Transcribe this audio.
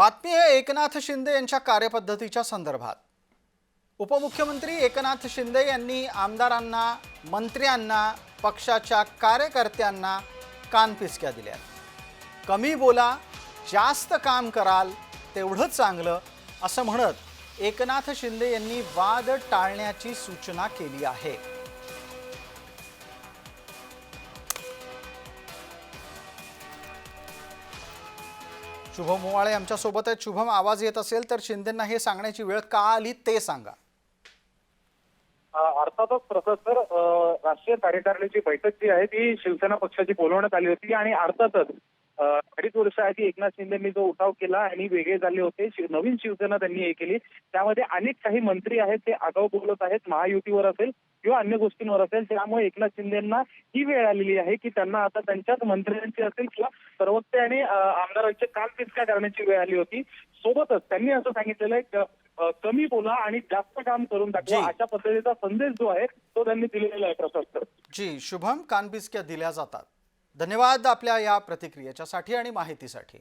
बातमी आहे एकनाथ शिंदे यांच्या कार्यपद्धतीच्या संदर्भात. उपमुख्यमंत्री एकनाथ शिंदे यांनी आमदारांना मंत्र्यांना पक्षाच्या कार्यकर्त्यांना कानपिचक्या दिल्या. कमी बोला जास्त काम कराल तेवढं चांगलं असं म्हणत एकनाथ शिंदे यांनी वाद टाळण्याची सूचना केली आहे. शुभम मोवाळे आमच्यासोबत आहेत. शुभम आवाज येत असेल तर शिंदेंना हे सांगण्याची वेळ का आली ते सांगा. अर्थातच प्रसाद सर राष्ट्रीय कार्यकारिणीची बैठक जी आहे ती शिवसेना पक्षाची बोलवण्यात आली होती आणि अर्थातच अडीच वर्षाआधी एकनाथ शिंदेंनी जो उठाव केला आणि वेगळे झाले होते नवीन शिवसेना त्यांनी हे केली. त्यामध्ये अनेक काही मंत्री आहेत ते आगाऊ बोलत आहेत महायुतीवर असेल किंवा अन्य गोष्टींवर असेल. त्यामुळे एकनाथ शिंदेना ही वेळ आलेली आहे की त्यांना आता त्यांच्याच मंत्र्यांची असेल किंवा सर्वोच्च आणि आमदारांचे कानपिचका करण्याची वेळ आली होती. सोबतच त्यांनी असं सांगितलेलं आहे कमी बोला आणि जास्त काम करून दाखवा. अशा पद्धतीचा संदेश जो आहे तो त्यांनी दिलेला आहे प्रशासक जी शुभम कानपिचक्या दिल्या जातात. धन्यवाद आपल्या या प्रतिक्रियेच्यासाठी आणि माहितीसाठी.